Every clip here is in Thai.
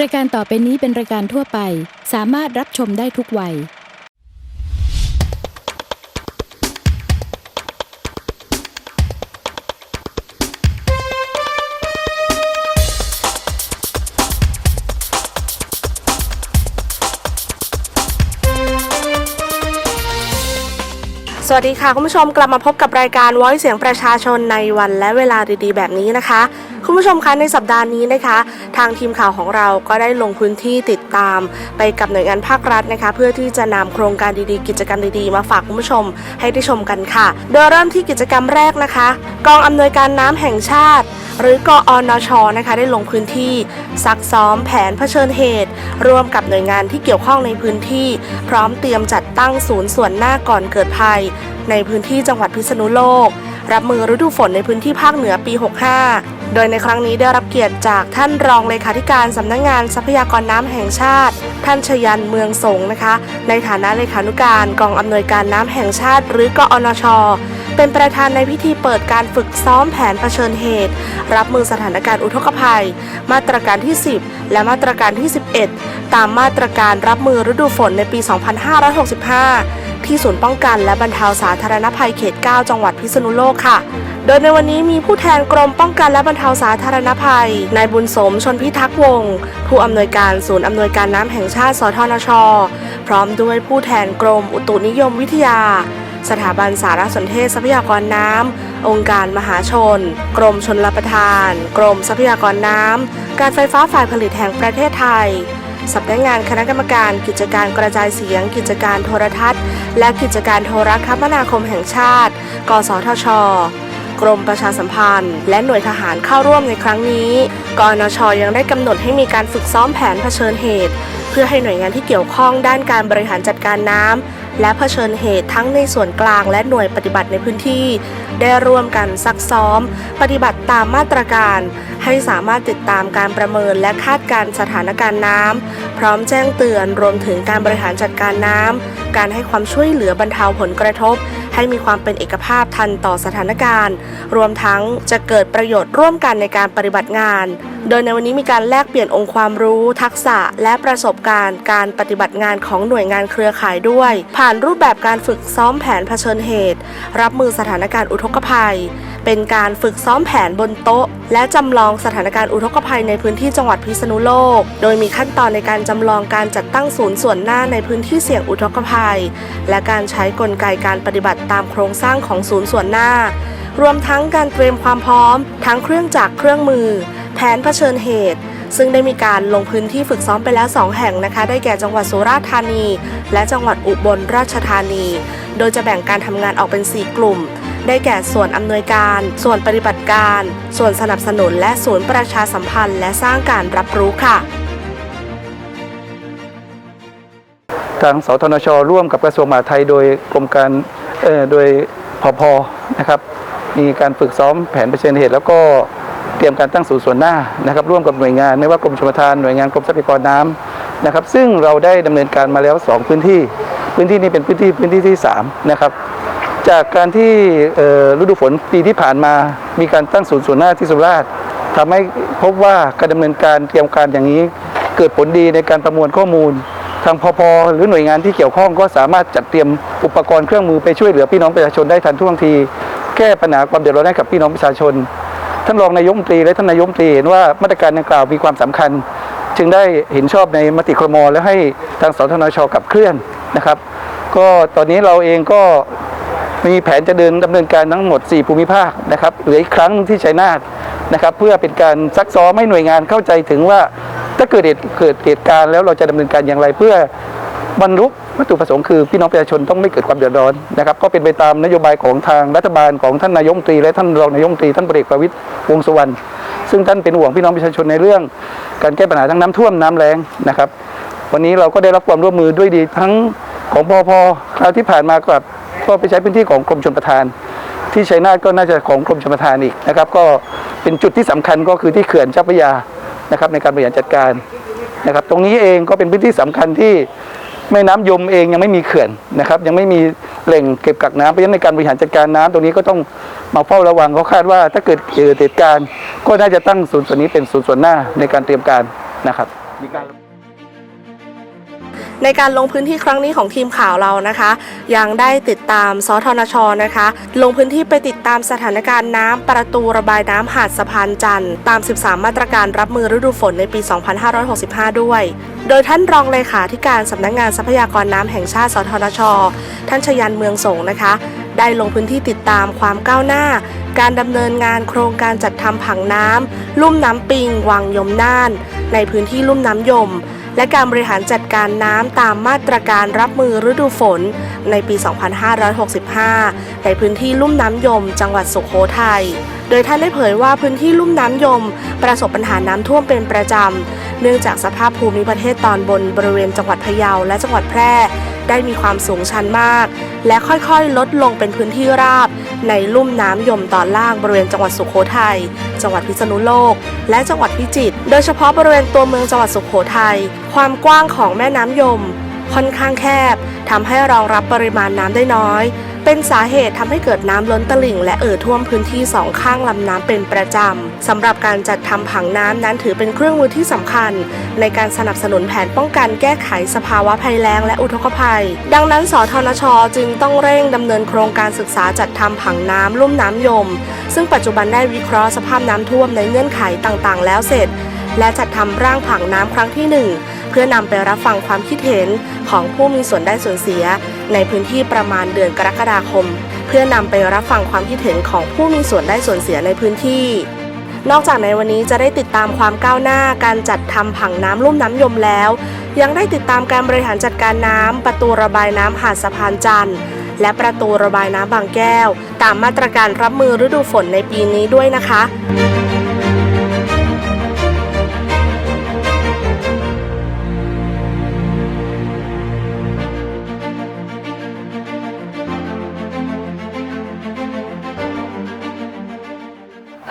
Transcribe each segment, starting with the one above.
รายการต่อไปนี้เป็นรายการทั่วไป สามารถรับชมได้ทุกวัย สวัสดีค่ะ คุณผู้ชมกลับมาพบกับรายการว้อยเสียงประชาชนในวันและเวลาดีๆ แบบนี้นะคะ คุณผู้ชมคะในสัปดาห์นี้นะคะ ทางทีมข่าวของเราก็ได้ลงพื้นที่ติดตาม ไปกับหน่วยงานภาครัฐนะคะ เพื่อที่จะนำโครงการดีๆ กิจกรรมดีๆ มาฝากคุณผู้ชมให้ได้ชมกันค่ะ โดยเริ่มที่กิจกรรมแรกนะคะ กองอำนวยการน้ำแห่งชาติ หรือกอนชนะคะ ได้ลงพื้นที่ซักซ้อมแผนเผชิญเหตุ ร่วมกับหน่วยงานที่เกี่ยวข้องในพื้นที่ พร้อมเตรียมจัดตั้งศูนย์ส่วนหน้าก่อนเกิดภัย ในพื้นที่จังหวัดพิษณุโลก รับมือฤดูฝนในพื้นที่ภาคเหนือปี 65 โดยในครั้งนี้ได้รับเกียรติจากท่านรองเลขาธิการสำนักงงานทรัพยากรน้ำแห่งชาติ ท่านชยันเมืองสงนะคะ ในฐานะเลขานุการกองอำนวยการน้ำแห่งชาติ หรือกอนช เป็นประธานในพิธีเปิดการฝึกซ้อมแผนเผชิญเหตุ รับมือสถานการณ์อุทกภัย มาตรการที่ 10 และมาตรการที่ 11 ตามมาตรการรับมือฤดูฝนในปี 2565 ที่ศูนย์ป้องกันและบรรเทาสาธารณภัยเขต 9 จังหวัดพิษณุโลกค่ะ โดยในวันนี้มีผู้แทนกรมป้องกันและบรรเทาสาธารณภัย นายบุญสมชนพิทักษ์วงศ์ผู้อำนวยการศูนย์อำนวยการน้ำแห่งชาติ สทนช พร้อมด้วยผู้แทนกรมอุตุนิยมวิทยา สถาบันสารสนเทศทรัพยากรน้ำ องค์การมหาชน กรมชนรับประทาน กรมทรัพยากรน้ำ การไฟฟ้าฝ่ายผลิตแห่งประเทศไทย สำนักงานคณะกรรมการกิจการกระจายเสียง กิจการโทรทัศน์ และกิจการโทรคมนาคมแห่งชาติ กสทช กรมประชาสัมพันธ์ และหน่วยทหารเข้าร่วมในครั้งนี้กอนชยังได้กำหนดให้มีการฝึกซ้อมแผนเผชิญเหตุ เพื่อให้หน่วยงานที่เกี่ยวข้องด้านการบริหารจัดการน้ำ และเผชิญเหตุทั้งในส่วนกลางและหน่วยปฏิบัติในพื้นที่ ได้ร่วมกันซักซ้อม ปฏิบัติตามมาตรการ ให้สามารถติดตามการประเมินและคาดการสถานการณ์น้ำพร้อมแจ้งเตือนรวมถึงการบริหารจัดการน้ำการให้ความช่วยเหลือบรรเทาผลกระทบ ให้มีความเป็นเอกภาพทันต่อสถานการณ์ รวมทั้งจะเกิดประโยชน์ร่วมกันในการปฏิบัติงาน โดยในวันนี้มีการแลกเปลี่ยนองค์ความรู้ ทักษะ และประสบการณ์การปฏิบัติงานของหน่วยงานเครือข่ายด้วย ผ่านรูปแบบการฝึกซ้อมแผนเผชิญเหตุ รับมือสถานการณ์อุทกภัย เป็นการฝึกซ้อมแผนบนโต๊ะ และจำลองสถานการณ์อุทกภัยในพื้นที่จังหวัดพิษณุโลก โดยมีขั้นตอนในการจำลองการจัดตั้งศูนย์ส่วนหน้าในพื้นที่เสี่ยงอุทกภัย และการใช้กลไกการปฏิบัติตามโครงสร้างของศูนย์ส่วนหน้า รวมทั้งการเตรียมความพร้อม ทั้งเครื่องจักรเครื่องมือ แผนเผชิญเหตุซึ่งได้มีการลงพื้นที่ฝึกซ้อมไปแล้ว 2 แห่งนะคะ ได้แก่จังหวัดสุราษฎร์ธานี และจังหวัดอุบลราชธานี โดยจะแบ่งการทำงานออกเป็น 4 กลุ่ม ได้แก่ส่วนอำนวยการ ส่วนปฏิบัติการ ส่วนสนับสนุน และศูนย์ประชาสัมพันธ์และสร้างการรับรู้ค่ะ ทางสทนช ร่วมกับกระทรวงมหาดไทยโดยกรมการโดยพพนะครับ มีการฝึกซ้อมแผนเผชิญเหตุ แล้วก็เตรียมการตั้งศูนย์ส่วนหน้านะครับ ร่วมกับหน่วยงานไม่ว่ากรมชลประทานหน่วยงานกรมทรัพยากรน้ำนะครับ ซึ่งเราได้ดำเนินการมาแล้ว 2 พื้นที่ พื้นที่นี้เป็นพื้นที่พื้นที่ที่3นะครับ จากการที่ฤดูฝนปีที่ผ่านมา มีการตั้งศูนย์ส่วนหน้าที่สุราษฎร์ทำให้พบว่าการดำเนินการเตรียมการอย่างนี้ เกิดผลดีในการประมวลข้อมูล ทางพพหรือหน่วยงานที่เกี่ยวข้องก็สามารถจัดเตรียมอุปกรณ์เครื่องมือไปช่วยเหลือพี่น้องประชาชนได้ทันท่วงที แก้ปัญหาความเดือดร้อนให้กับพี่น้องประชาชน ท่านรองนายกรัฐมตรีและท่านนายกรัฐมตรีเห็นว่ามาตรการดังกล่าวมีความสำคัญ จึงได้เห็นชอบในมติครมและให้ทางสทนชกับเคลื่อนนะครับ ก็ตอนนี้เราเองก็ มีแผนจะเดินดำเนินการทั้งหมด 4 ภูมิภาคนะครับเหลืออีกครั้งที่ชัยนาทนะครับ เพื่อเป็นการซักซ้อมให้หน่วยงานเข้าใจถึงว่าถ้าเกิดเหตุเกิดเหตุการณ์แล้วเราจะดำเนินการอย่างไรเพื่อบรรลุวัตถุประสงค์คือพี่น้องประชาชนต้องไม่เกิดความเดือดร้อนนะครับก็เป็นไปตามนโยบายของทางรัฐบาลของท่านนายกรัฐมตรี และท่านรองนายกรัฐมตรีท่านพลเอกประวิตรวงสุวรรณซึ่งท่านเป็นห่วงพี่น้องประชาชนในเรื่อง การแก้ปัญหาทั้งน้ำท่วมน้ำแล้งนะครับ วันนี้เราก็ได้รับความร่วมมือด้วยดีทั้งของพอพอคราวที่ผ่านมากับ ก็ไปใช้พื้นที่ของกรมชลประทาน ที่ชัยนาทก็น่าจะของกรมชลประทานอีกนะครับ ก็เป็นจุดที่สำคัญก็คือที่เขื่อนเจ้าพระยานะครับในการบริหารจัดการนะครับ ตรงนี้เองก็เป็นพื้นที่สำคัญที่แม่น้ำยมเองยังไม่มีเขื่อนนะครับ ยังไม่มีแหล่งเก็บกักน้ำเพราะฉะนั้นในการบริหารจัดการน้ำตรงนี้ก็ต้องมาเฝ้าระวังเขาคาดว่า ถ้าเกิดเกิดเหตุการณ์ก็น่าจะตั้งศูนย์ส่วนนี้เป็นศูนย์ส่วนหน้าในการเตรียมการนะครับมีการ ในการลงพื้นที่ครั้งนี้ของทีมข่าวเรานะคะ ยังได้ติดตามสทนชนะคะ ลงพื้นที่ไปติดตามสถานการณ์น้ำประตูระบายน้ำหาดสะพานจันทร์ตาม 13 มาตรการรับมือฤดูฝนในปี 2565 ด้วย โดยท่านรองเลขาธิการสำนักงงานทรัพยากรน้ำแห่งชาติ สทนช ท่านชยันเมืองสงนะคะ ได้ลงพื้นที่ติดตามความก้าวหน้า การดำเนินงานโครงการจัดทำผังน้ำลุ่มน้ำปิง วังยมน่าน ในพื้นที่ลุ่มน้ำยม และการบริหารจัดการน้ำตามมาตรการรับมือฤดูฝน ในปี 2565 ในพื้นที่ลุ่มน้ำยม จังหวัดสุโขทัย โดยท่านได้เผยว่าพื้นที่ลุ่มน้ำยม ประสบปัญหาน้ำท่วมเป็นประจำ เนื่องจากสภาพภูมิประเทศตอนบนบริเวณจังหวัดพะเยาและจังหวัดแพร่ ได้มีความสูงชันมาก และค่อยๆ ลดลงเป็นพื้นที่ราบ ในลุ่มน้ำยมตอนล่างบริเวณจังหวัดสุโขทัย จังหวัดพิษณุโลก และจังหวัดพิจิตร โดยเฉพาะบริเวณตัวเมืองจังหวัดสุโขทัย ความกว้างของแม่น้ำยม ค่อนข้างแคบทำให้รองรับปริมาณน้ำได้น้อย เป็นสาเหตุทำให้เกิดน้ำล้นตลิ่ง และเอ่อท่วมพื้นที่สองข้างลำน้ำเป็นประจำสำหรับการจัดทำผังน้ำนั้นถือเป็นเครื่องมือที่สำคัญ ในการสนับสนุนแผนป้องกันแก้ไขสภาวะภัยแล้งและอุทกภัย ดังนั้นสทนช จึงต้องเร่งดำเนินโครงการศึกษาจัดทำผังน้ำลุ่มน้ำยม ซึ่งปัจจุบันได้วิเคราะห์สภาพน้ำท่วมในเงื่อนไขต่างๆ แล้วเสร็จ และจัดทำร่างผังน้ำครั้งที่หนึ่งเพื่อนำไปรับฟังความคิดเห็นของผู้มีส่วนได้ส่วนเสีย ในพื้นที่ประมาณเดือนกรกฎาคม เพื่อนำไปรับฟังความคิดเห็นของผู้มีส่วนได้ส่วนเสียในพื้นที่ นอกจากในวันนี้จะได้ติดตามความก้าวหน้าการจัดทำผังน้ำลุ่มน้ำยมแล้ว ยังได้ติดตามการบริหารจัดการน้ำประตูระบายน้ำหาดสะพานจันทร์และประตูระบายน้ำบางแก้ว ตามมาตรการรับมือฤดูฝนในปีนี้ด้วยนะคะ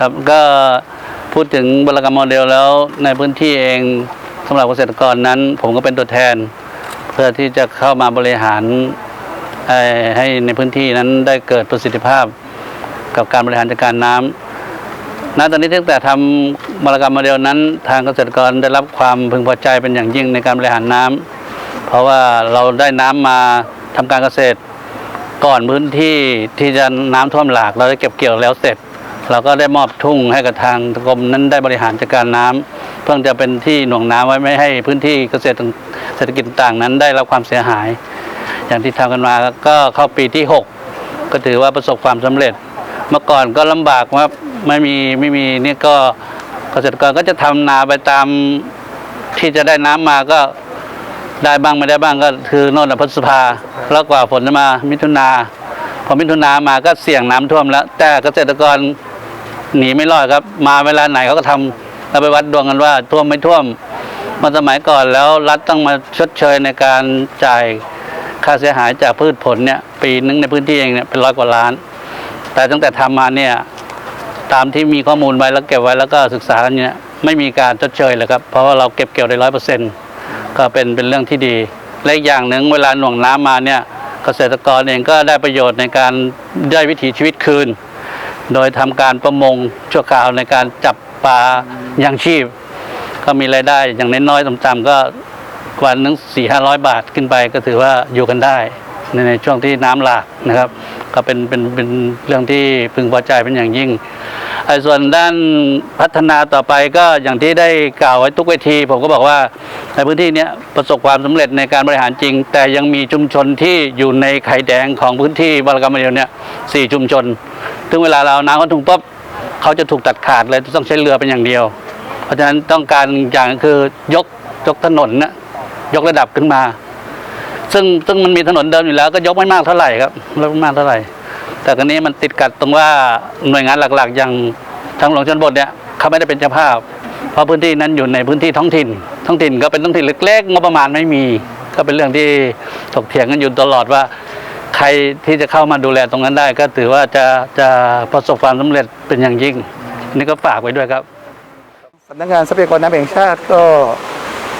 ครับก็พูดถึงบรกรรมโมเดลแล้วในพื้นที่เองสำหรับเกษตรกรนั้น ผมก็เป็นตัวแทน เพื่อที่จะเข้ามาบริหารให้ในพื้นที่นั้นได้เกิดประสิทธิภาพกับการบริหารจัดการน้ำณตอนนี้ตั้งแต่ทำบรกรรมโมเดลนั้น ทางเกษตรกรได้รับความพึงพอใจเป็นอย่างยิ่งในการบริหารน้ำเพราะว่าเราได้น้ำมาทำการเกษตร ก่อนพื้นที่ที่จะน้ำท่วมหลาก เราได้เก็บเกี่ยวแล้วเสร็จ เราก็ได้มอบทุ่งให้กับทางกรมนั้นได้บริหารจัดการน้ำเพื่อจะเป็นที่หน่วงน้ำไว้ไม่ให้พื้นที่เกษตรเศรษฐกิจต่างนั้นได้รับความเสียหาย อย่างที่ทำกันมาก็เข้าปีที่ 6 ก็ถือว่าประสบความสำเร็จ เมื่อก่อนก็ลำบากว่าไม่มีไม่มีนี่ก็เกษตรกรก็จะทำนาไปตามที่จะได้น้ำมาก็ได้บ้างไม่ได้บ้างก็คือโน่นพฤษภาแล้วกว่าฝนจะมามิถุนาพอมิถุนามาก็เสี่ยงน้ำท่วมแล้ว แต่เกษตรกร หนีไม่รอดครับ มาเวลาไหนเขาก็ทำเราไปวัดดวงกันว่าท่วมไม่ท่วมมาสมัยก่อนแล้วรัฐต้องมาชดเชยในการจ่ายค่าเสียหายจากพืชผลเนี่ย ปีนึงในพื้นที่เองเนี่ยเป็นร้อยกว่าล้าน แต่ตั้งแต่ทำมาเนี่ยตามที่มีข้อมูลไว้แล้วเก็บไว้แล้วก็ศึกษากันเนี่ยไม่มีการชดเชยเลยครับ เพราะว่าเราเก็บเกี่ยวได้ร้อยเปอร์เซ็นต์ก็เป็นเป็นเรื่องที่ดีและอีกอย่างหนึ่งเวลาหน่วงน้ำมาเนี่ยเกษตรกรเองก็ได้ประโยชน์ในการได้วิถีชีวิตคืน โดยทำการประมงชั่วคราวในการจับปลายังชีพ ก็มีรายได้อย่างน้อยๆต่ำๆก็วันหนึงสี่ห้าร้อยบาทขึ้นไปก็ถือว่าอยู่กันได้ในในช่วงที่น้ำหลากนะครับ ก็เป็นเป็นเป็นเรื่องที่พึงพอใจเป็นอย่างยิ่งไอ้ส่วนด้านพัฒนาต่อไปก็อย่างที่ได้กล่าวไว้ทุกเวที ผมก็บอกว่าในพื้นที่นี้ประสบความสำเร็จในการบริหารจริง แต่ยังมีชุมชนที่อยู่ในไข่แดงของพื้นที่บารกรรมเดียวเนี่ยสี่ชุมชน ถึงเวลาเราน้ำเขาถุงปุ๊บเขาจะถูกตัดขาดเลยต้องใช้เรือเป็นอย่างเดียว เพราะฉะนั้นต้องการอย่างคือยกยกถนนนะยกระดับขึ้นมา ซึ่งซึ่งมันมีถนนเดิมอยู่แล้ว ก็ยกไม่มากเท่าไหร่ครับยกไม่มากเท่าไหร่ แต่ครั้นี้มันติดกัดตรงว่าหน่วยงานหลักๆ อย่างทางหลวงชนบทเนี่ยเขาไม่ได้เป็นเจ้าภาพ เพราะพื้นที่นั้นอยู่ในพื้นที่ท้องถิ่น ท้องถิ่นก็เป็นท้องถิ่นเล็กๆงบประมาณไม่มี ก็เป็นเรื่องที่ถกเถียงกันอยู่ตลอดว่า ใครที่จะเข้ามาดูแลตรงนั้นได้ ก็ถือว่าจะจะประสบความสำเร็จเป็นอย่างยิ่ง นี่ก็ฝากไว้ด้วยครับสำนักงานทรัพยากรน้ำแห่งชาติก็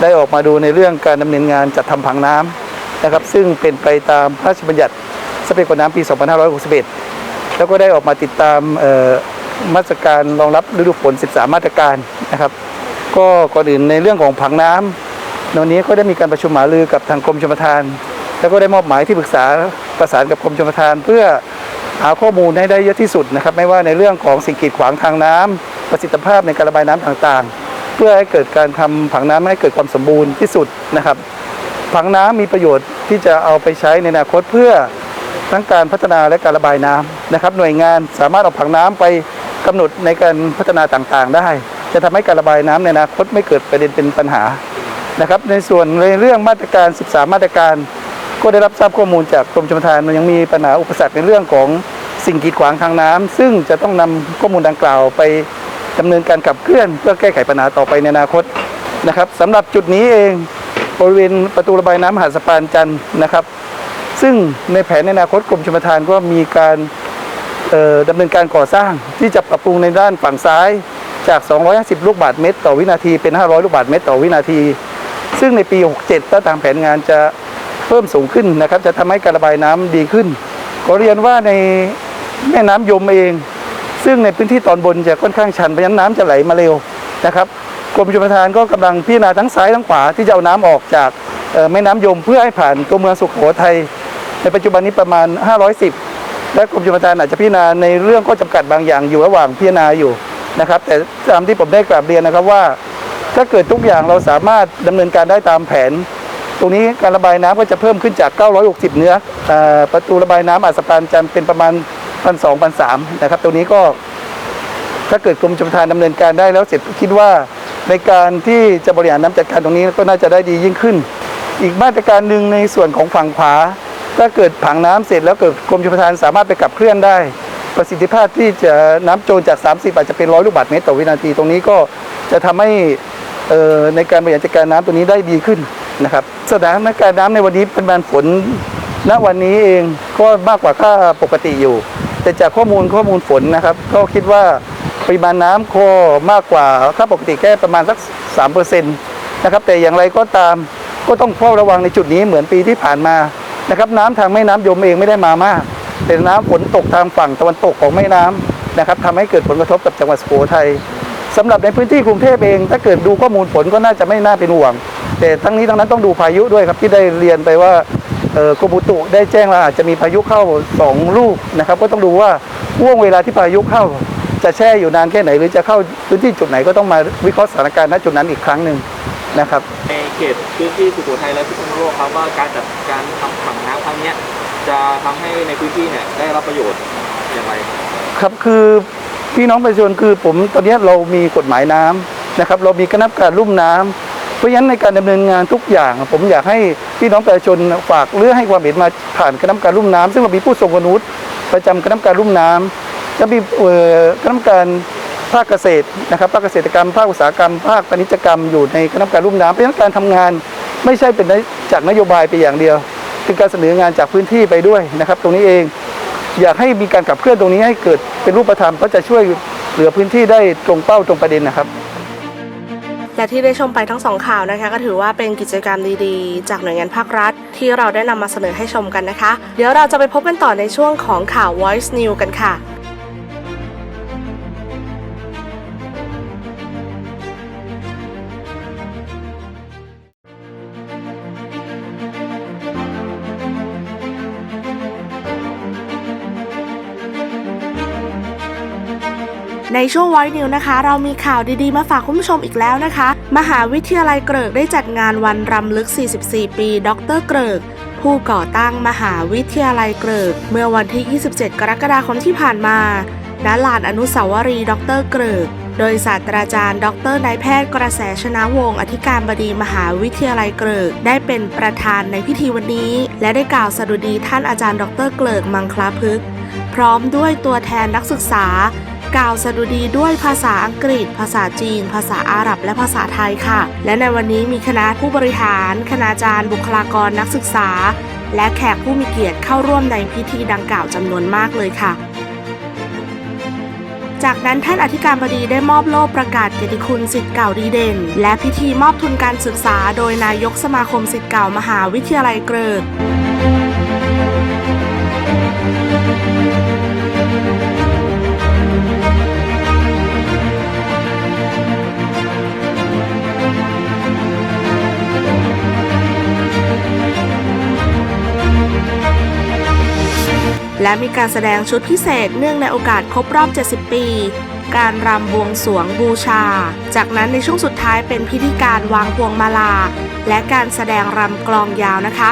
ได้ออกมาดูในเรื่องการดำเนินงานจัดทำผังน้ำนะครับ ซึ่งเป็นไปตามพระราชบัญญัติทรัพยากรน้ำปี 2561 แล้วก็ได้ออกมาติดตามมาตรการรองรับฤดูฝน 13 มาตรการนะครับ ก็ก่อนอื่นในเรื่องของผังน้ำวันนี้ก็ได้มีการประชุมหารือกับทางกรมชลประทาน แล้วก็ได้มอบหมายที่ปรึกษา ประสานกับกรมชลประทานเพื่อหาข้อมูลให้ได้เยอะที่สุดนะครับ ไม่ว่าในเรื่องของสิ่งกีดขวางทางน้ำประสิทธิภาพในการระบายน้ำต่างๆ เพื่อให้เกิดการทำผังน้ำให้เกิดความสมบูรณ์ที่สุดนะครับ ผังน้ำมีประโยชน์ที่จะเอาไปใช้ในอนาคตเพื่อทั้งการพัฒนาและการระบายน้ำนะครับ หน่วยงานสามารถเอาผังน้ำไปกำหนดในการพัฒนาต่างๆ ได้ จะทำให้การระบายน้ำในอนาคตไม่เกิดประเด็นเป็นปัญหานะครับ ในส่วนในเรื่องมาตรการ 13 มาตรการ ก็ได้รับทราบข้อมูลจากกรมชลประทานมันยังมีปัญหาอุปสรรคในเรื่องของสิ่งกีดขวางทางน้ำซึ่งจะต้องนำข้อมูลดังกล่าวไปดำเนินการขับเคลื่อน เพื่อแก้ไขปัญหาต่อไปในอนาคตนะครับสำหรับจุดนี้เองบริเวณประตูระบายน้ำหาดสะพานจันทร์นะครับ ซึ่งในแผนในอนาคตกรมชลประทานก็มีการเอ่อดำเนินการก่อสร้างที่จะปรับปรุงในด้านฝั่งซ้ายจาก 250 ลูกบาศก์เมตร ต่อวินาทีเป็น 500 ลูกบาศก์เมตร ต่อวินาที ซึ่งในปี 67 ถ้าตามแผนงานจะ เพิ่มสูงขึ้นนะครับ จะทำให้การระบายน้ำดีขึ้นขอเรียนว่าในแม่น้ำยมเอง ซึ่งในพื้นที่ตอนบนจะค่อนข้างชันเพราะฉะนั้นน้ำจะไหลมาเร็วนะครับกรมชลประทานก็กำลังพิจารณาทั้งซ้ายทั้งขวาที่จะเอาน้ำออกจากแม่น้ำยมเพื่อให้ผ่านตัวเมืองสุโขทัยในปัจจุบันนี้ประมาณ 510 และกรมชลประทานอาจจะพิจารณาในเรื่องข้อจำกัดบางอย่างอยู่ระหว่างพิจารณาอยู่นะครับ แต่ตามที่ผมได้กราบเรียนนะครับว่า ถ้าเกิดทุกอย่างเราสามารถดำเนินการได้ตามแผน ตรงนี้การระบายน้ำก็จะเพิ่มขึ้นจาก 960 เนื้อเอ่อประตูระบายน้ำอาสะพานจันเป็นประมาณ1,200 1,300นสามนะครับ ตรงนี้ก็ถ้าเกิดกรมชลประทานดำเนินการได้แล้วเสร็จคิดว่าในการที่จะบริหารน้ำจัดการตรงนี้ก็น่าจะได้ดียิ่งขึ้น อีกมาตรการหนึ่งในส่วนของฝั่งขวา ถ้าเกิดผังน้ำเสร็จแล้วเกิดกรมชลประทานสามารถไปขับเคลื่อนได้ ประสิทธิภาพที่จะน้ำโจรจาก 30 อาจจะเป็นร้อยลูกบาศก์เมตรต่อวินาทีตรงนี้ก็จะทำให้ในการบริหารจัดการน้ำตัวนี้ได้ดีขึ้น นะครับ สถานการณ์น้ำในวันนี้เปริมาณฝนณวันนี้เองก็มากกว่าค่าปกติอยู่ แต่จากข้อมูลข้อมูลฝนนะครับ ก็คิดว่าปริมาณน้ำก็มากกว่าค่าปกติแค่ประมาณสัก3%นะครับแต่อย่างไรก็ตามก็ต้องเฝ้าระวังในจุดนี้เหมือนปีที่ผ่านมานะครับน้ำทางแม่น้ำยมเองไม่ได้มามาก แต่น้ำฝนตกทางฝั่งตะวันตกของแม่น้ำนะครับทำให้เกิดผลกระทบกับจังหวัดสุโขทัย สำหรับในพื้นที่กรุงเทพเอง ถ้าเกิดดูข้อมูลฝนก็น่าจะไม่น่าเป็นห่วง แต่ทั้งนี้ทั้งนั้นต้องดูพายุด้วยครับที่ได้เรียนไปว่าเอ่อกรมอุตุได้แจ้งว่าอาจจะมีพายุเข้าสองลูกนะครับ ก็ต้องดูว่าห่วงเวลาที่พายุเข้า จะแช่อยู่นานแค่ไหน หรือจะเข้าพื้นที่จุดไหนก็ต้องมาวิเคราะห์สถานการณ์ณจุดนั้นอีกครั้งหนึ่งนะครับในเขตพื้นที่สุโขทัยและพิษณุโลกครับว่าการจัดการทำผังน้ำครั้งเนี้ยจะทำให้ในพื้นที่เนี่ยได้รับประโยชน์อย่างไรครับคือ พี่น้องประชาชนคือผมตอนนี้เรามีกฎหมายน้ำนะครับ เรามีคณะกรรมการลุ่มน้ำเพราะฉะนั้นในการดำเนินงานทุกอย่าง ผมอยากให้พี่น้องประชาชนฝากเรื่องให้ความเห็นมาผ่านคณะกรรมการลุ่มน้ำซึ่งเรามีผู้ทรงคุณวุฒิประจำคณะกรรมการลุ่มน้ำจะมีคณะกรรมการภาคเกษตรนะครับภาคเกษตรกรรมภาคอุตสาหกรรม ภาคพาณิชยกรรมอยู่ในคณะกรรมการลุ่มน้ำเพราะฉะนั้นการทำงานไม่ใช่เป็นจากนโยบายไปอย่างเดียวเป็นการเสนองานจากพื้นที่ไปด้วยนะครับ ตรงนี้เอง อยากให้มีการขับเคลื่อนตรงนี้ให้เกิดเป็นรูปธรรมก็จะช่วยเหลือพื้นที่ได้ตรงเป้าตรงประเด็นนะครับ และที่ได้ชมไปทั้งสองข่าวนะคะ ก็ถือว่าเป็นกิจกรรมดีๆ จากหน่วยงานภาครัฐ ที่เราได้นำมาเสนอให้ชมกันนะคะ เดี๋ยวเราจะไปพบกันต่อในช่วงของข่าว Voice New กันค่ะ ช่วงไวนิวนะคะ เรามีข่าวดีๆ มาฝากคุณผู้ชมอีกแล้วนะคะ มหาวิทยาลัยเกริกได้จัดงานวันรำลึก 44 ปี ดรเกริกผู้ก่อตั้งมหาวิทยาลัยเกริก เมื่อวันที่ 27 กรกฎาคมที่ผ่านมาณลานอนุสาวรีย์ดรเกริก โดยศาสตราจารย์ ดรนายแพทย์กระแสชนะวงศ์อธิการบดีมหาวิทยาลัยเกริก ได้เป็นประธานในพิธีวันนี้ และได้กล่าวสดุดีท่านอาจารย์ ดรเกริกมังคลาพึกษ์พร้อมด้วยตัวแทนนักศึกษา กล่าวสดุดีด้วยภาษาอังกฤษ ภาษาจีน ภาษาอาหรับ และภาษาไทยค่ะ และในวันนี้มีคณะผู้บริหาร คณาจารย์ บุคลากรนักศึกษา และแขกผู้มีเกียรติเข้าร่วมในพิธีดังกล่าวจำนวนมากเลยค่ะ จากนั้นท่านอธิการบดีได้มอบโล่ประกาศเกียรติคุณสิทธิ์เก่าดีเด่น และพิธีมอบทุนการศึกษา โดยนายกสมาคมสิทธิ์เก่ามหาวิทยาลัยเกริก และมีการแสดงชุดพิเศษเนื่องในโอกาสครบรอบ 70 ปี การรำบวงสรวงบูชา จากนั้นในช่วงสุดท้ายเป็นพิธีการวางพวงมาลา และการแสดงรำกลองยาวนะคะ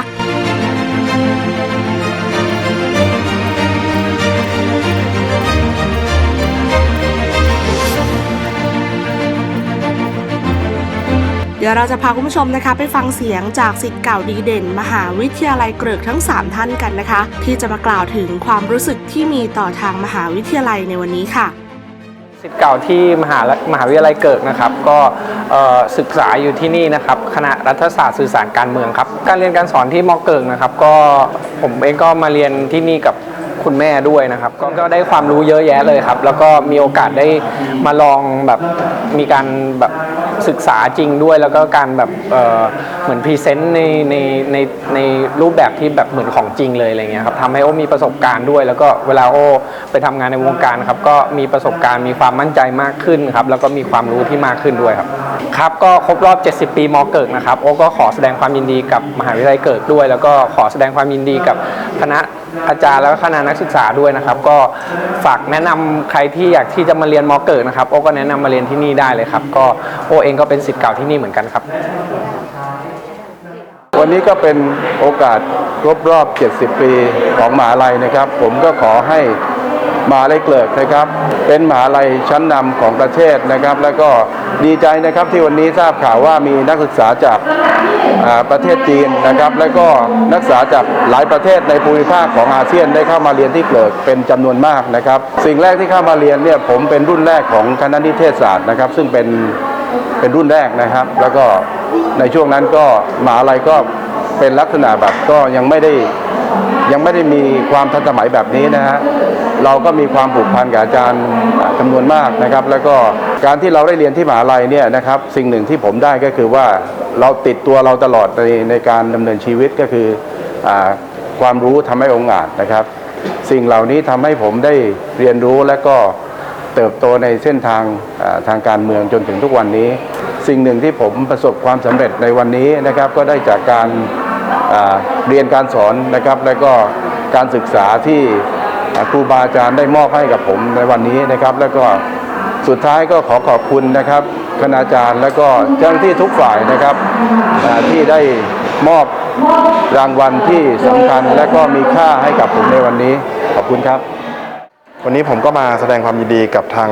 เดี๋ยวเราจะพาคุณผู้ชมนะคะไปฟังเสียงจากสิทธิ์เก่าดีเด่น มหาวิทยาลัยเกริกทั้ง 3 ท่านกันนะคะ ที่จะมากล่าวถึงความรู้สึกที่มีต่อทางมหาวิทยาลัยในวันนี้ค่ะสิทธิ์เก่าที่มหามหาวิทยาลัยเกิดนะครับ ก็ศึกษาอยู่ที่นี่นะครับคณะรัฐศาสตร์สื่อสารการเมืองครับ การเรียนการสอนที่มอเกิงนะครับ ก็ผมเองก็มาเรียนที่นี่กับ คุณแม่ด้วยนะครับก็ก็ได้ความรู้เยอะแยะเลยครับ แล้วก็มีโอกาสได้มาลองแบบมีการแบบศึกษาจริงด้วย แล้วก็การแบบเอ่อเหมือนพรีเซนต์ในในในในรูปแบบที่แบบเหมือนของจริงเลยอะไรเงี้ยครับทำให้โอ้มีประสบการณ์ด้วย แล้วก็เวลาโอ้ไปทำงานในวงการครับก็มีประสบการณ์มีความมั่นใจมากขึ้นครับแล้วก็มีความรู้ที่มากขึ้นด้วยครับครับก็ครบรอบ 70 ปีมอเกิดนะครับโอ้ก็ขอแสดงความยินดีกับมหาวิทยาลัยเกิดด้วย แล้วก็ขอแสดงความยินดีกับคณะอาจารย์แล้วก็คณะนักักศึกษาด้วยนะครับ ก็ฝากแนะนำใครที่อยากที่จะมาเรียนมอเกิดนะครับโอ้ก็แนะนำมาเรียนที่นี่ได้เลยครับ ก็โอเองก็เป็นสิทธิ์เก่าที่นี่เหมือนกันครับ วันนี้ก็เป็นโอกาสครบรอบ 70 ปีของมหาลัยนะครับ ผมก็ขอให้ มหาลัยเกลิกนะครับ เป็นมหาลัยชั้นนำของประเทศนะครับ แล้วก็ดีใจนะครับที่วันนี้ทราบข่าวว่ามีนักศึกษาจากประเทศจีนนะครับ แล้วก็นักศึกษาจากหลายประเทศในภูมิภาคของอาเซียนได้เข้ามาเรียนที่เกลิกเป็นจำนวนมากนะครับ สิ่งแรกที่เข้ามาเรียนเนี่ยผมเป็นรุ่นแรกของคณะนิเทศศาสตร์นะครับ ซึ่งเป็นเป็นรุ่นแรกนะครับ แล้วก็ในช่วงนั้นก็มหาลัยก็เป็นลักษณะแบบก็ยังไม่ได้ ยังไม่ได้มีความทันสมัยแบบนี้นะฮะเราก็มีความผูกพันกับอาจารย์จำนวนมากนะครับ แล้วก็การที่เราได้เรียนที่มหาลัยเนี่ยนะครับ สิ่งหนึ่งที่ผมได้ก็คือว่าเราติดตัวเราตลอดในในการดำเนินชีวิตก็คืออความรู้ทำให้องค์อาจนะครับ สิ่งเหล่านี้ทำให้ผมได้เรียนรู้และก็เติบโตในเส้นทางทางการเมืองจนถึงทุกวันนี้ สิ่งหนึ่งที่ผมประสบความสำเร็จในวันนี้นะครับ ก็ได้จากการ เรียนการสอนนะครับ และก็การศึกษาที่ครูบาอาจารย์ได้มอบให้กับผมในวันนี้นะครับ แล้วก็สุดท้ายก็ขอขอบคุณนะครับคณาจารย์และก็เจ้าหน้าที่ทุกฝ่ายนะครับที่ได้มอบรางวัลที่สำคัญและก็มีค่าให้กับผมในวันนี้ขอบคุณครับ วันนี้ผมก็มาแสดงความยินดีกับทาง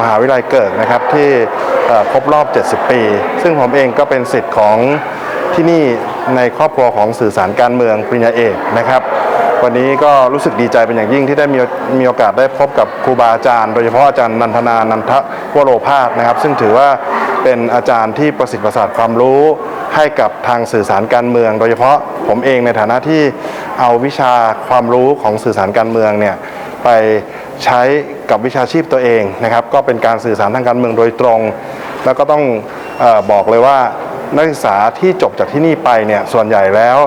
มหาวิทยาลัยเกิดนะครับที่ครบรอบ 70 ปี ซึ่งผมเองก็เป็นสิทธิ์ของ ที่นี่ในครอบครัวของสื่อสารการเมืองปริญญาเอกนะครับ วันนี้ก็รู้สึกดีใจเป็นอย่างยิ่งที่ได้มีมีโอกาสได้พบกับครูบาอาจารย์ โดยเฉพาะอาจารย์นันทนานันทวโรภาสนะครับ ซึ่งถือว่าเป็นอาจารย์ที่ประสิทธิ์ประสาทความรู้ให้กับทางสื่อสารการเมือง โดยเฉพาะผมเองในฐานะที่เอาวิชาความรู้ของสื่อสารการเมืองเนี่ยไปใช้กับวิชาชีพตัวเองนะครับ ก็เป็นการสื่อสารทางการเมืองโดยตรง แล้วก็ต้องออบอกเลยว่า นักศึกษาที่จบจากที่นี่ไปเนี่ยส่วนใหญ่แล้ว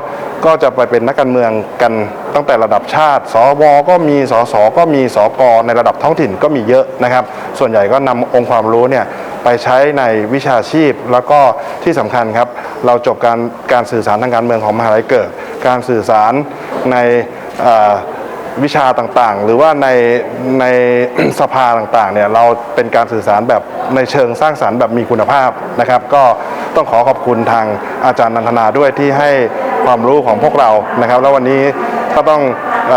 ก็จะไปเป็นนักการเมืองกันตั้งแต่ระดับชาติ สว ก็มี สส ก็มี สก ในระดับท้องถิ่นก็มีเยอะนะครับ ส่วนใหญ่ก็นำองค์ความรู้เนี่ยไปใช้ในวิชาชีพ แล้วก็ที่สำคัญครับ เราจบการการสื่อสารทางการเมืองของมหาลัยเกิด การสื่อสารในอ่อ วิชาต่างๆ หรือว่าในในสภาต่างๆเนี่ยเราเป็นการสื่อสารแบบในเชิงสร้างสารรค์แบบมีคุณภาพนะครับ ก็ต้องขอขอบคุณทางอาจารย์นันทนาด้วยที่ให้ความรู้ของพวกเรานะครับ แล้ววันนี้ก็ต้องอ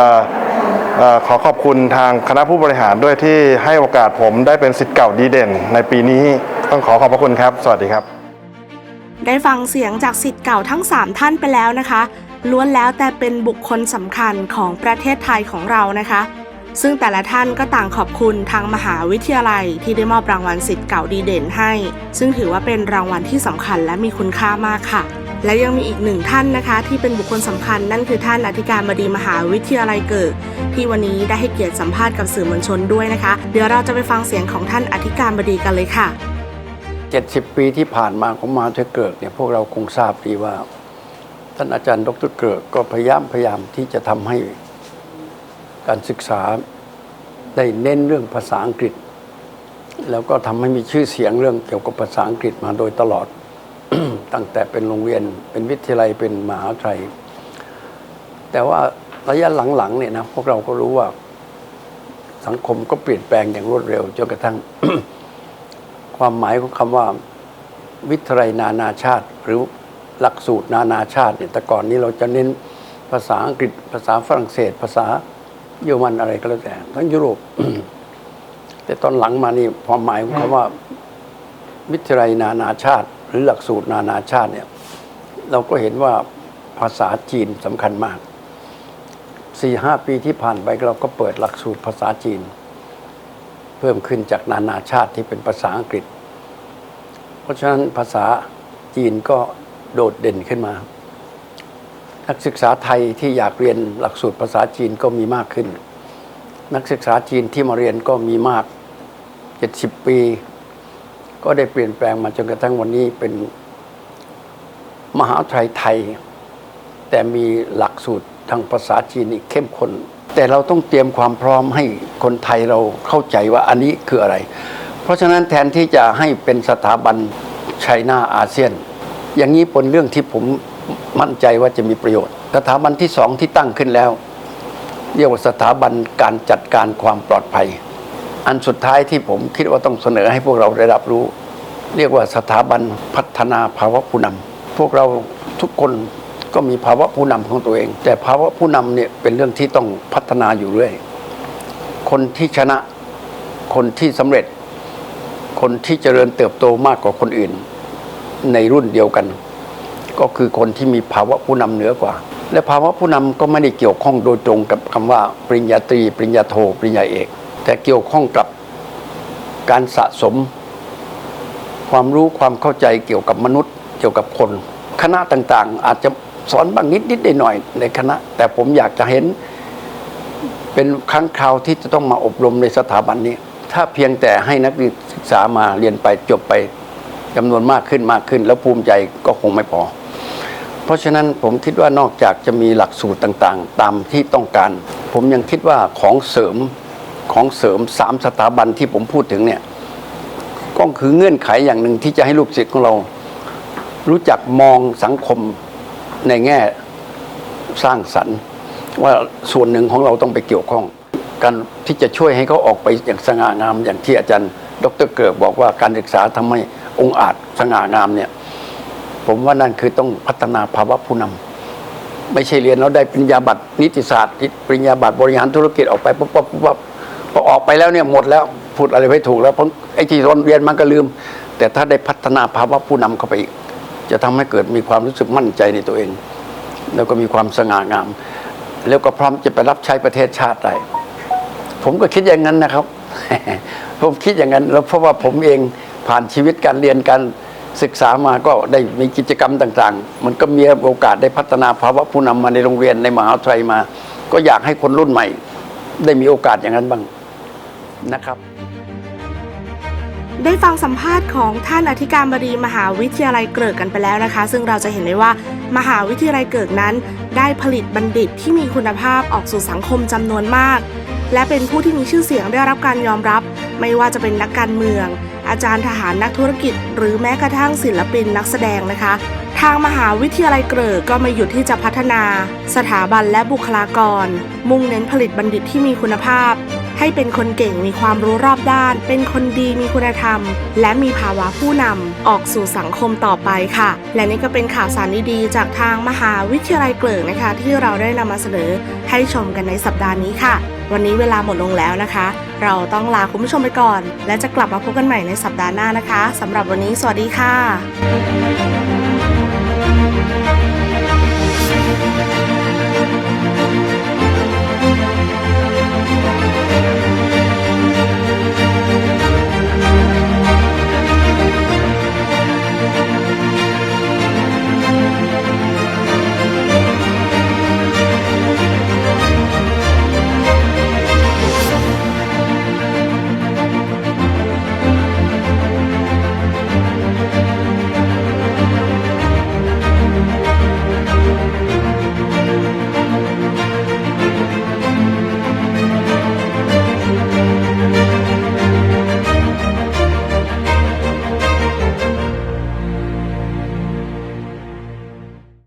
อขอขอบคุณทางคณะผู้บริหารด้วยที่ให้โอกาสผมได้เป็นสิทธิ์เก่าดีเด่น ในปีนี้ต้องขอขอบพระคุณครับ สวัสดีครับ ได้ฟังเสียงจากสิทธิ์เก่าทั้ง 3 ท่านไปแล้วนะคะ ล้วนแล้วแต่เป็นบุคคลสำคัญของประเทศไทยของเรานะคะ ซึ่งแต่ละท่านก็ต่างขอบคุณทางมหาวิทยาลัยที่ได้มอบรางวัลสิทธิ์เก่าดีเด่นให้ ซึ่งถือว่าเป็นรางวัลที่สำคัญและมีคุณค่ามากค่ะ และยังมีอีกหนึ่งท่านนะคะ ที่เป็นบุคคลสำคัญนั่นคือท่านอธิการบดีมหาวิทยาลัยเกิดที่วันนี้ได้ให้เกียรติสัมภาษณ์กับสื่อมวลชนด้วยนะคะ เดี๋ยวเราจะไปฟังเสียงของท่านอธิการบดีกันเลยค่ะ 70 ปีที่ผ่านมาของมหาวิทยาลัยเกิดเนี่ยพวกเราคงทราบดีว่า ท่านอาจารย์ดรเกิดก็พยายามพยายามที่จะทำให้การศึกษาได้เน้นเรื่องภาษาอังกฤษ แล้วก็ทำให้มีชื่อเสียงเรื่องเกี่ยวกับภาษาอังกฤษมาโดยตลอด ตั้งแต่เป็นโรงเรียนเป็นวิทยาลัยเป็นมหาวิทยาลัย แต่ว่าระยะหลังๆเนี่ยนะพวกเราก็รู้ว่าสังคมก็เปลี่ยนแปลงอย่างรวดเร็วจนกระทั่ง ความหมายของคำว่า วิทยาลัยนานาชาติ หรือ หลักสูตรนานาชาติเนี่ยแต่ก่อนนี้เราจะเน้นภาษาอังกฤษภาษาฝรั่งเศส ภาษาเยอรมันอะไรก็แล้วแต่ ทั้งยุโรป แต่ตอนหลังมานี่ความหมายของคำว่าวิทยาลัยนานาชาติ หรือหลักสูตรนานาชาติเนี่ยเราก็เห็นว่าภาษาจีนสำคัญมากสี่ห้าปีที่ผ่านไปเราก็เปิดหลักสูตรภาษาจีน เพิ่มขึ้นจากนานาชาติที่เป็นภาษาอังกฤษ เพราะฉะนั้นภาษาจีนก็ โดดเด่นขึ้นมา นักศึกษาไทยที่อยากเรียนหลักสูตรภาษาจีนก็มีมากขึ้น นักศึกษาจีนที่มาเรียนก็มีมาก 70 ปี ก็ได้เปลี่ยนแปลงมาจนกระทั่งวันนี้เป็นมหาวิทยาลัยไทย แต่มีหลักสูตรทางภาษาจีนอีกเข้มข้นแต่เราต้องเตรียมความพร้อมให้คนไทยเราเข้าใจว่าอันนี้คืออะไร เพราะฉะนั้นแทนที่จะให้เป็นสถาบันไชน่าอาเซียน อย่างนี้เป็นเรื่องที่ผมมั่นใจว่าจะมีประโยชน์ สถาบันที่สองที่ตั้งขึ้นแล้ว เรียกว่าสถาบันการจัดการความปลอดภัย อันสุดท้ายที่ผมคิดว่าต้องเสนอให้พวกเราได้รับรู้ เรียกว่าสถาบันพัฒนาภาวะผู้นำพวกเราทุกคนก็มีภาวะผู้นำของตัวเอง แต่ภาวะผู้นำเนี่ยเป็นเรื่องที่ต้องพัฒนาอยู่เรื่อย คนที่ชนะ คนที่สำเร็จ คนที่เจริญเติบโตมากกว่าคนอื่น ในรุ่นเดียวกัน ก็คือคนที่มีภาวะผู้นำเหนือกว่า และภาวะผู้นำก็ไม่ได้เกี่ยวข้องโดยตรงกับคำว่า ปริญญาตรี ปริญญาโท ปริญญาเอก แต่เกี่ยวข้องกับการสะสม ความรู้ความเข้าใจเกี่ยวกับมนุษย์ เกี่ยวกับคน คณะต่างๆ อาจจะสอนบางนิดนิดๆหน่อยๆในคณะ แต่ผมอยากจะเห็น เป็นครั้งคราวที่จะต้องมาอบรมในสถาบันนี้ ถ้าเพียงแต่ให้นักศึกษามาเรียนไปจบไป จำนวนมากขึ้นมากขึ้น แล้วภูมิใจก็คงไม่พอ เพราะฉะนั้นผมคิดว่านอกจากจะมีหลักสูตรต่างๆ ตามที่ต้องการ ผมยังคิดว่าของเสริมของเสริมสามสถาบันที่ผมพูดถึงเนี่ยก็คือเงื่อนไขอย่างหนึ่งที่จะให้ลูกศิษย์ของเรา รู้จักมองสังคมในแง่สร้างสรรค์ว่าส่วนหนึ่งของเราต้องไปเกี่ยวข้องการที่จะช่วยให้เขาออกไปอย่างสง่างามอย่างที่อาจารย์ ดรเกิดบอกว่าการศึกษาทำให้ องค์อาจสง่างามเนี่ย ผมว่านั่นคือต้องพัฒนาภาวะผู้นำไม่ใช่เรียนแล้วได้ปริญญาบัตรนิติศาสตร์ปริญญาบัตรบริหารธุรกิจออกไปปุ๊บปั๊บปุ๊บปั๊บพอออกไปแล้วเนี่ยหมดแล้วพูดอะไรไม่ถูกแล้วเพราะไอ้ที่เรียนมันก็ลืม แต่ถ้าได้พัฒนาภาวะผู้นำเข้าไปอีก จะทำให้เกิดมีความรู้สึกมั่นใจในตัวเอง แล้วก็มีความสง่างาม แล้วก็พร้อมจะไปรับใช้ประเทศชาติได้ผมก็คิดอย่างนั้นนะครับ ผมคิดอย่างนั้น แล้วเพราะว่าผมเอง ผ่านชีวิตการเรียนการศึกษามาก็ได้มีกิจกรรมต่างๆ มันก็มีโอกาสได้พัฒนาภาวะผู้นำมาในโรงเรียนในมหาวิทยาลัยมา ก็อยากให้คนรุ่นใหม่ ได้มีโอกาสอย่างนั้นบ้างนะครับ ได้ฟังสัมภาษณ์ของท่านอธิการบดีมหาวิทยาลัยเกิดกันไปแล้วนะคะ ซึ่งเราจะเห็นได้ว่ามหาวิทยาลัยเกิดนั้น ได้ผลิตบัณฑิตที่มีคุณภาพออกสู่สังคมจำนวนมาก และเป็นผู้ที่มีชื่อเสียงได้รับการยอมรับ ไม่ว่าจะเป็นนักการเมือง อาจารย์ทหารนักธุรกิจ หรือแม้กระทั่งศิลปินนักแสดงนะคะ ทางมหาวิทยาลัยเกิดก็ไม่หยุดที่จะพัฒนา สถาบันและบุคลากร มุ่งเน้นผลิตบัณฑิตที่มีคุณภาพ ให้เป็นคนเก่งมีความรู้รอบด้าน เป็นคนดีมีคุณธรรม และมีภาวะผู้นำออกสู่สังคมต่อไปค่ะ และนี่ก็เป็นข่าวสารดีๆจากทางมหาวิทยาลัยเกลิกนะคะ ที่เราได้นำมาเสนอให้ชมกันในสัปดาห์นี้ค่ะ วันนี้เวลาหมดลงแล้วนะคะ เราต้องลาคุณผู้ชมไปก่อน และจะกลับมาพบกันใหม่ในสัปดาห์หน้านะคะสำหรับวันนี้สวัสดีค่ะ